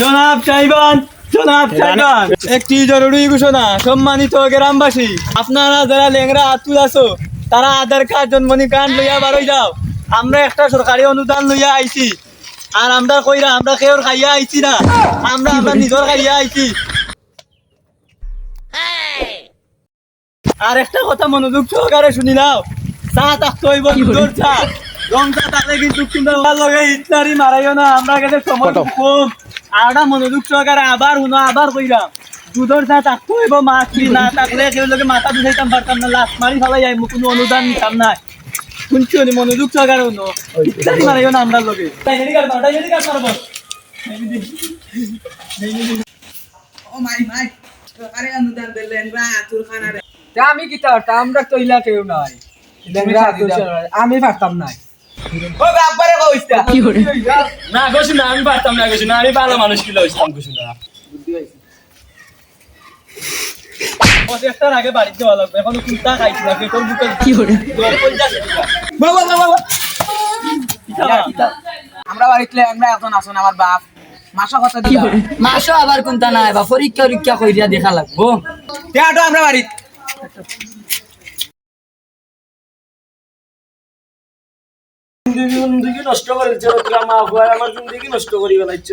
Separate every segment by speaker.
Speaker 1: জনাব সাইবান জনাব সাইবান। একটি জরুরি ঘোষণা সম্মানিত গ্রামবাসী আপনারা যারা লেংরা আতুল আছো তারা আধার কার্ড জন্মনি কার্ড লইয়া বারোই যাও। আমরা একটা সরকারি অনুদান লইয়া আইছি। আর আমরা কইরা আমরা কেউ খাইয়া আইছি না। আমরা আমরা নিজের খাইয়া আইছি। আর একটা কথা মনোযোগ সহকারে শুনি নাও। চা থাকতে হইব দুধর চা রং চা। থাকলে কিন্তু লগে ইত্যাদি মারাইও না আমরা কাছে সময় কম। মনোযোগ সহকারে আবার শুনো আবার কইরাম দুধর থাকতে মাছ না থাকলে কেউ লগে মাথা দুধাইতাম পারতাম না লাশ মারি ফেলাই কোনো অনুদান নিতাম না শুনছি নি মনোযোগ সহকারে শুনো। ইত্যাদি মারাইও না আমরা
Speaker 2: তা আমি কি আমরা তো ইলা কেউ নাই। আমি পারতাম নাই।
Speaker 1: না গেছি না আমি পারতাম না গেছি না আমি ভালো মানুষ কিলো ইসলাম গেছি না আগে বাড়িতে যাওয়া লাগবে কুর্তা খাইছি না পেটর বুকে কি করে?
Speaker 3: বাবা বাবা আমরা বাড়িতে আমরা এখন আসুন আমার বাপ। মাসা কথা দিয়া
Speaker 4: মাসও আবার কোনটা নাই বা পরীক্ষা পরীক্ষা কইরা দেখা লাগবো।
Speaker 3: আমরা বাড়িত
Speaker 1: জিন্দগি নষ্ট হওয়ার আমার জিন্দগি নষ্ট করি বেলাইছে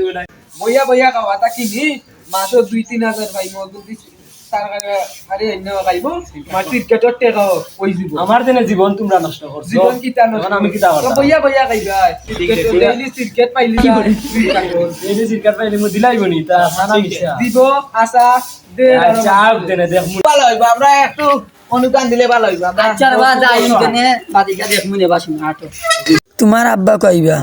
Speaker 2: বইয়া বইয়া খাওয়া তা কিনি? মাসও দুই তিন হাজার
Speaker 1: আমার দিনে জীবন তোমরা নষ্ট করছ।
Speaker 2: জীবন কি তার
Speaker 1: আমি কি
Speaker 2: বইয়া বইয়া খাইবা। ডেইলি সিগারেট পাইলি না
Speaker 1: এই যে মু দিলাই বনি তা সানা মিশা
Speaker 2: দিব আশা দে
Speaker 1: আচ্ছা দেনে দেখ
Speaker 3: ভালো হইব আমরা একটু অনুদান দিলে ভালো হইব।
Speaker 4: আচ্ছা বা যাই কেনে বাদিকা দেখ মুনে বাসি আটো। তোমার আব্বা কইবা?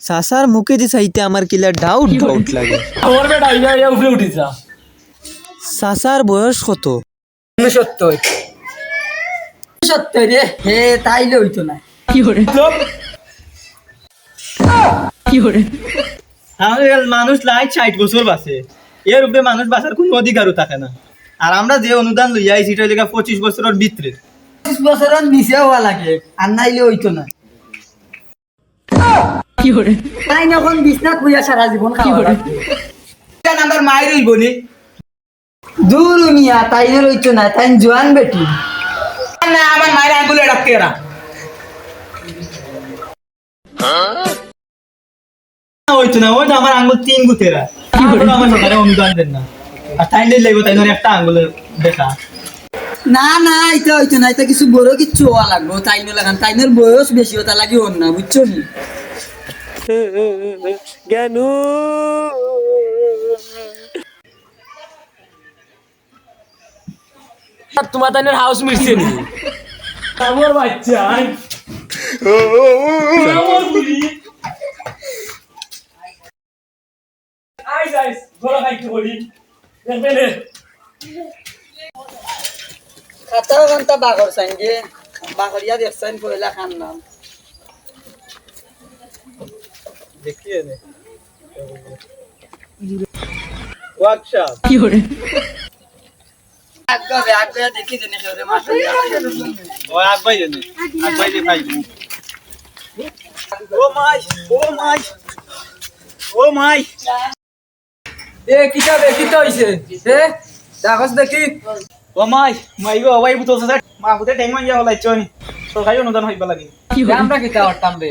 Speaker 5: সাসার মুখে যে চাইতে আমার কিলা ডাউট ডাউট লাগে।
Speaker 1: আমার বেটা ইয়া ইয়া উপরে উঠিছা।
Speaker 5: সাসার বয়স কত?
Speaker 2: সত্য
Speaker 4: সত্য রে হে তাইলে হইতো না।
Speaker 1: আমাদের মানুষ লাই ষাট বছর বাঁচে। এর উপরে মানুষ বাঁচার কোনো অধিকারও থাকে না। আর আমরা যে অনুদান লইয়া আইছি সেটা লেগে পঁচিশ বছরের ভিতরে।
Speaker 4: পঁচিশ বছরের নিচে হওয়া লাগে আর নাইলে হইতো না। তাই যখন বিছনাত বইয়া সারা জীবন খাওয়া লাগবে।
Speaker 3: কেন আমার মায়ের হইব নি।
Speaker 4: দূর মিয়া তাইলে হইতো না তাই জোয়ান বেটি।
Speaker 3: না আমার মায়ের আঙ্গুলে ডাকতে এরা
Speaker 1: হইতো না ওই আমার আঙ্গুল তিন গুতেরা। আমার সরকারে অনুদান দেন না। আর তাই লাগবে তাই ধরে একটা আঙ্গুলের দেখা।
Speaker 4: না না এটা হইতো না এটা কিছু বড় কিছু হওয়া লাগবো তাইনো লাগান। তাইনোর বয়স বেশি হতা লাগে ওর না বুঝছ নি?
Speaker 1: তোমার তাই হাউস মিটছে নি? আমার বাচ্চা। আইস আইস ঘোড়া খাইতে বলি দেখবে নে
Speaker 4: খাতার ঘণ্টা বাঘর সাইনগে বাঘরিয়া দেখছেন পয়লা খান নাম
Speaker 1: দেখিয়ে নে ওয়ার্কশপ
Speaker 4: আগে আগে দেখি জেনে খেলে মাছ
Speaker 1: ও আগবাই জানে। আগবাই দে ভাই ও মাই ও মাই। ও মাই।
Speaker 2: এ কিটা দেখি তো হইছে এ দেখস দেখি।
Speaker 1: ও মাই মাই গো মা বুতে ট্যাং মাইয়া হলাই চনি সরকারি অনুদান হইবা লাগে
Speaker 2: আমরা কিটা করতাম বে?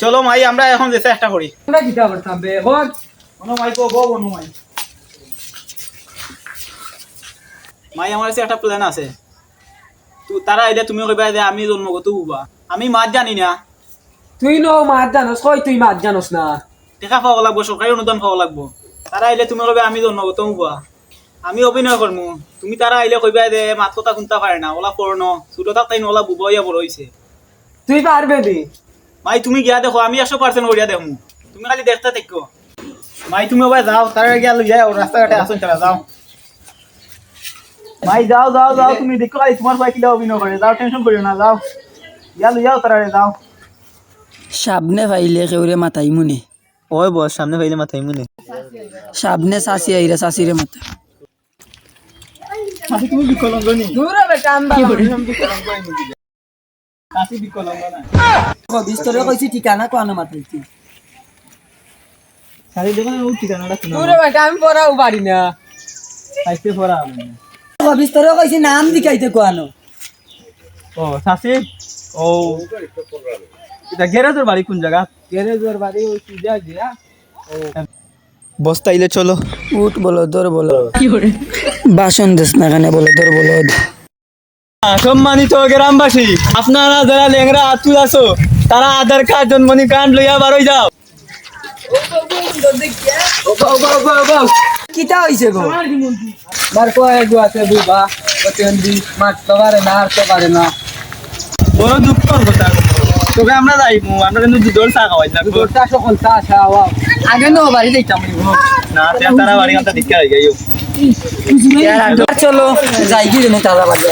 Speaker 1: চলো মাই আমরা এখন যে চেষ্টা করি।
Speaker 2: আমরা কিটা করতাম বে?
Speaker 1: কোনো মাই গো গো বনু মাই। মাই আমার কাছে একটা প্ল্যান আছে। তু তারা আইলে তুমি কইবা যে আমি জন্ম জন্মগত বুবা। আমি মাছ জানি না।
Speaker 2: তুই নো মাছ জানোস কই তুই মাছ জানোস না?
Speaker 1: টেকা পাওয়া লাগবো সরকারি অনুদান পাওয়া লাগবো। তারা আইলে তুমি কইবা আমি জন্মগত বুবা আমি অভিনয় করমু তুমি তারা আইলে কইবা যে মাত কথা শুনতে পারে না ওলা পড়নো ছোট থাকতাই ওলা বুবা ইয়া বড় হইছে
Speaker 2: তুই পারবে নি
Speaker 1: মাই তুমি গিয়া দেখো আমি একশো পার্সেন্ট করিয়া দেখো। তুমি খালি দেখতে দেখো মাই তুমি ওবাই যাও তারা গিয়া লই যাও রাস্তাঘাটে আসুন তারা যাও। মাই যাও যাও যাও তুমি দেখো খালি তোমার ভাই কিলা অভিনয় করে যাও টেনশন করিও না যাও। গিয়া লই যাও তারা যাও।
Speaker 4: সাবনে পাইলে কেউরে মাতাই মুনে।
Speaker 5: ওই বস সামনে পাইলে মাথায় মনে।
Speaker 4: সামনে চাষি আইরা চাষিরে মতো
Speaker 1: চাষি তুমি বিকলঙ্গ নি?
Speaker 2: দূর বেটা আমরা
Speaker 1: চাষি বিকলঙ্গ না?
Speaker 4: বিস্তরে কইছি ঠিকানা কোয়ানো মাথাইছি
Speaker 1: চাষি দেখুন ও ঠিকানাটা শুনো
Speaker 2: দূর বেটা আমি পড়াও পারি না।
Speaker 1: চাইতে পড়া হবে না।
Speaker 4: বিস্তরে কইছি নাম দিকাইতে কোয়ানো
Speaker 1: ও চাষি ও। এটা গ্যারেজের বাড়ি কোন জায়গা?
Speaker 2: গ্যারেজের বাড়ি ওই সুজা দিয়া
Speaker 5: বস তাইলে চলো।
Speaker 4: উঠ বলো দর বলো বাসন দেশ না কানে বলো দর বলো
Speaker 1: সম্মানিত গ্রামবাসী আপনারা যারা লেংরা আতুল আছো তারা আধার কার্ড জন্মনি কার্ড লইয়া বারোই যাও।
Speaker 4: কিটা হইছে গো?
Speaker 2: মার কয় গো আছে বুবা ওতেন দি মারতে পারে না হারতে পারে না।
Speaker 1: বড় দুঃখর কথা। তোকে আমরা যাইবো আমরা কিন্তু দুধর চা খাওয়াই না?
Speaker 2: গোটা সকল তা খাওয়া
Speaker 4: আগে নো বাড়ি যাইতাম
Speaker 1: না তে তারা বাড়ি দিকে গাইও
Speaker 4: চলো যাই কি রে তারা বাড়ি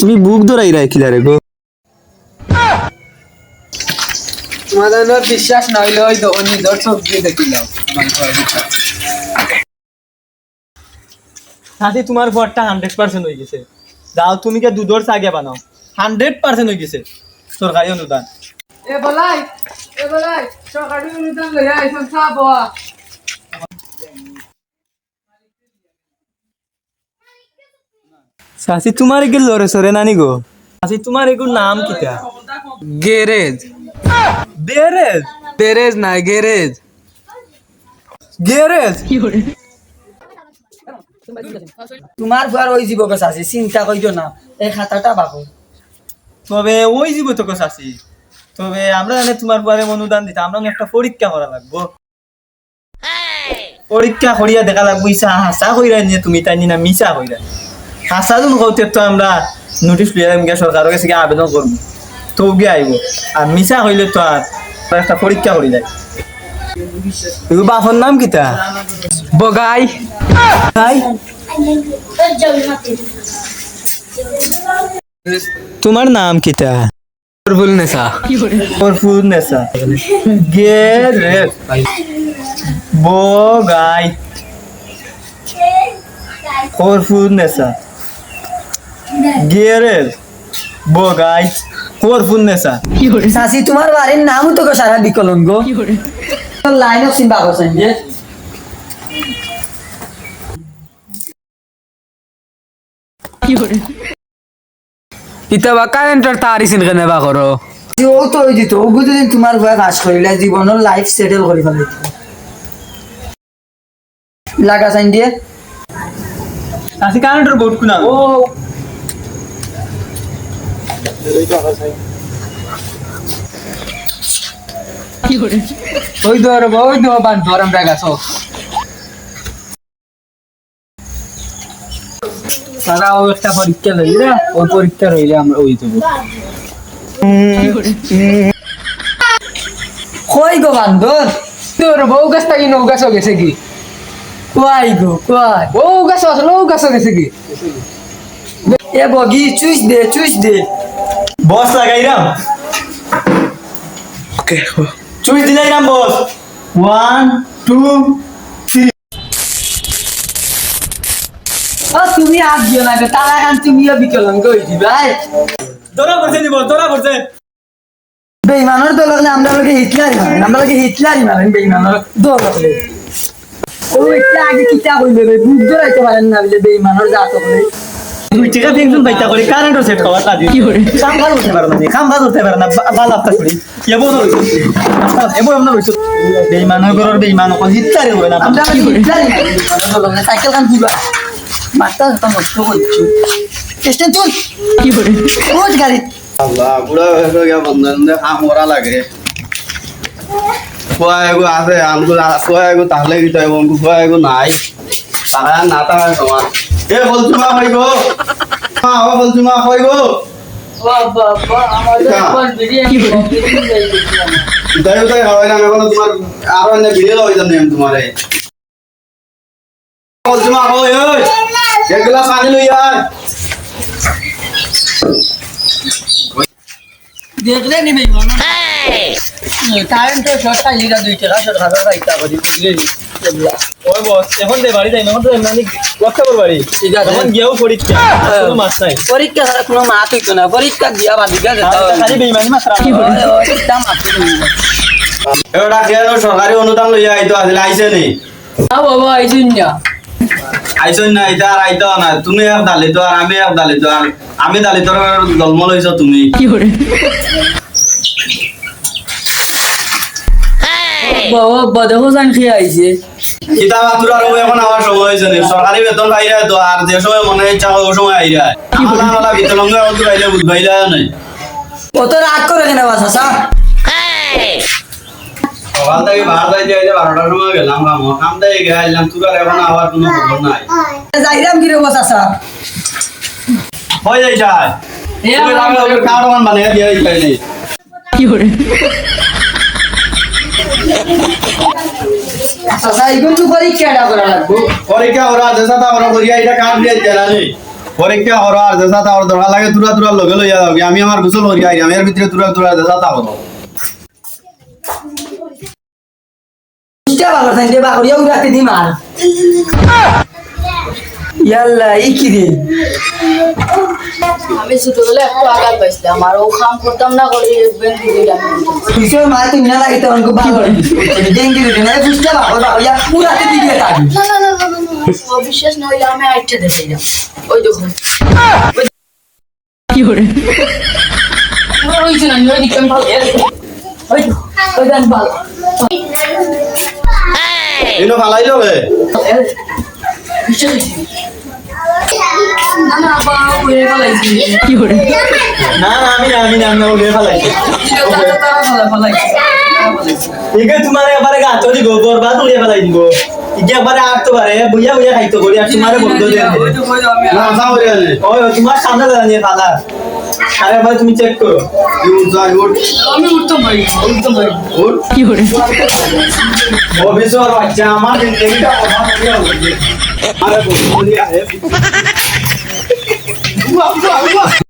Speaker 5: তুমি বুক ধরাই রাখিলা রে গো।
Speaker 2: তোমাদের বিশ্বাস না হইলে ওই নিজের সবজি দেখিলাম। আমার
Speaker 1: সাথে তোমার ঘরটা হান্ড্রেড পার্সেন্ট হয়ে গেছে। যাও তুমি কে দুধর চা গে বানাও। হান্ড্রেড পার্সেন্ট হয়ে গেছে। সরকারি অনুদান।
Speaker 2: এ বলাই এ বলাই সকালে অনুদান লইয়া আইসন চা
Speaker 1: সাসি তোমার লরে সরে নানি গো? সাসি তোমার এগুলো নাম কিটা
Speaker 2: গ্যারেজ
Speaker 1: বেরেজ
Speaker 2: গ্যারেজ না গ্যারেজ
Speaker 1: গ্যারেজ
Speaker 4: তোমার ফুয়ার ওই জীব জীবক আছে চিন্তা কইতো না এই খাতাটা বাকো।
Speaker 1: তবে ওই জীব তোকে চাষি তবে আমরা জানি তোমার পরে অনুদান দিতে আমরা একটা পরীক্ষা করা লাগবো। পরীক্ষা করিয়া দেখা লাগবো ইসা হাসা কইরা নিয়ে তুমি তাই না মিশা কইরা। হাসা তুমি কইতে তো আমরা নোটিশ লিয়ে গিয়ে সরকারের কাছে গিয়ে আবেদন করব। তো গিয়ে আইব। আর মিশা হইলে তো আর একটা পরীক্ষা করি যায় বাপর নাম কিতা?
Speaker 2: বগাই
Speaker 1: তোমার নাম কিতা
Speaker 2: ভুল নেশা
Speaker 1: Corpus nessa. Guerreiro. Bogai. Corpus nessa. Guerreiro. Bogai. Corpus nessa.
Speaker 4: চাচি তোমার বাড়ির নামও তো গো সারা বিকলঙ্গ লাইন অফ চিন্তা করছেন যে
Speaker 2: ইতা বা কারেন্টের তার ইসিন কেনে বা করো
Speaker 4: ও তো ওই দিত ও বুঝলেন তোমার ভয়ে কাজ করিলে জীবনের লাইফ সেটেল করে ফেলে লাগা চাইন দিয়ে?
Speaker 1: que ahora robot kuna.
Speaker 2: ও ওই ধর ওই ধর বান ধরম জায়গা সব তারা ও একটা পরীক্ষা লইলে ওই পরীক্ষা রইলে আমরা ওই দেবো
Speaker 4: কই গো বান্দর
Speaker 2: তোর বউ গাছ থাকি নৌ গাছও গেছে কি
Speaker 4: কই গো কই
Speaker 2: বউ গাছ আসলে নৌ গাছও গেছে কি
Speaker 4: এ বগি চুইস দে চুইস দে
Speaker 1: Boss lagay ram. Okay. Choose dilay ram boss.
Speaker 4: ও তুমি আগ দিও না তারা কান তুমিও বিকলঙ্গ হইছি ভাই
Speaker 1: ধরা পড়ছে নি boss, ধরা পড়ছে।
Speaker 4: বেইমানের দল হলে আমরা লোকে হিটলারই মারেন আমরা লোকে হিটলারই মারেন বেইমানের দল হলে। ও একটা আগে কিতা কইবে রে বুক ধরাইতে পারেন না বলে বেইমানের জাত হলে।
Speaker 1: দুই টাকা পেনশন পাইতা করে কারেন্ট সেট খাওয়া কাজে কাম ভালো হতে পারে না কাম ভালো হতে পারে না ভালো আপতা করি। এবো না হইছে। এবো আমরা হইছে। বেঈমান গরর বেঈমান কোন হিতারে হয় না।
Speaker 4: আমরা বেইমানের দল হলে। সাইকেল কান দিবা। মাথা তো নষ্ট করছি স্টেশন চল কি করে ওই গাড়ি।
Speaker 6: আল্লাহ বুড়া হয়ে গিয়ে বন্ধন কাম করা লাগে। খোয়া এগো আছে আমগো খোয়া এগো তাহলে কি তাই বন্ধু খোয়া এগো নাই। তারা না তারা তোমার। এ বলছো মা কই গো। মা ও বলছো মা কই গো।
Speaker 4: বাবা আমাদের
Speaker 6: হ্যাঁ।
Speaker 4: পর বিরিয়ানি
Speaker 6: তাই তাই হয় না এখন তোমার আর অন্য ভিডিও হই আমি তোমারে। বলছো মা কই ওই এক গ্লাস পানি লই আয়।
Speaker 4: দেখলে নি বেইমান কারেন্ট তো শর্ট খাইলিরা দুই টাকা শর্ট খাবার পাইতা করি বুঝলে?
Speaker 1: ওই বস এখন দে বাড়ি যাই এখন তো মানে কথা বল বাড়ি।
Speaker 4: ঠিক আছে।
Speaker 1: এখন গিয়েও পরীক্ষা শুধু মাছ নাই।
Speaker 4: পরীক্ষা ছাড়া কোনো মাত হইতো না পরীক্ষা দিয়া বাদিকা যেতে হবে
Speaker 1: খালি বেইমানি মাছ রাখা
Speaker 4: ওইটা মাত
Speaker 6: এটা কেন সরকারি অনুদান লইয়া আইতো আসলে আইছে নি।
Speaker 4: না বাবা এই দুনিয়া
Speaker 6: আইসন না এটা আর আইতো না তুমি এক দালিত আর আমি এক দালিত আর আমি দালিতর জন্ম লইছ তুমি।
Speaker 4: বাবা বদহ জান খেয়ে আইছে।
Speaker 6: এখন আমার সময় হয়েছে নি সরকারি বেতন পাইরা তো আর যে সময় মনে ইচ্ছা হয় ওই সময় আইরা আলাদা আলাদা বিতলঙ্গ বুধ নাই।
Speaker 4: অত রাগ করে কেন বাসা সা
Speaker 6: সকাল থেকে বাহার যাইতে আইতে বারোটার সময় গেলাম কাম কাম থেকে গিয়ে আইলাম তুরার এখন আবার কোনো খবর নাই।
Speaker 4: যাইরাম কি রে বাসা
Speaker 6: হয়ে যাই মান দিয়ে যাই
Speaker 4: করা
Speaker 6: পরীক্ষা ওরা যেসা তা ওরা করিয়া এটা কার দিয়ে দেলা নেই পরীক্ষা আর যেসা তা ওরা লাগে তুরা তুরা লগে লইয়া আমি আমার গোসল করিয়া আইরাম এর ভিতরে তুরা তুরা যেসা তা হলো
Speaker 4: বাবা সাইতে বাকরিয়া উড়াতে দি মার ইয়াল্লা ই কি রে?
Speaker 7: আমি ছোটবেলা একটু আঘাত পাইছিলাম আর ও কাম করতাম না করে ব্যাংক দিয়ে আমি
Speaker 4: কিশোর মা তুমি না লাগিতে অনেক বাকরি ডেঙ্গি রে না বুঝতে বাবা বাকরিয়া উড়াতে দি দিয়ে থাকি
Speaker 7: না না না না না, না, না, অবিশ্বাস না আমি আইটা দেখাই যাম ওই দেখুন। কি করে? ওই যে ওই দিকে ভালো ওই ওই দেন ভালো।
Speaker 6: এনো লবে?
Speaker 7: বিশ্বাস না না
Speaker 1: আমি না আমি না তোমার এবারে গাছ দিব বরবাদ উড়িয়ে ফেলাই দিব। একবারে আটতে পারে বুঝা বুঝা খাইতে করি আর তোমারে বন্ধ দিয়ে
Speaker 6: না করিয়া নে
Speaker 1: ওই তোমার সামনে দাঁড়িয়ে ফালা। আরে ভাই তুমি চেক করো।
Speaker 6: ইউজার উঠ
Speaker 7: আমি উঠতে পারি উঠতে পারি।
Speaker 6: উঠ
Speaker 7: কি করে?
Speaker 6: অফিসর বাচ্চা আমার জিন্দগিটা কথা বলিয়া হচ্ছে আরে দিয়া হে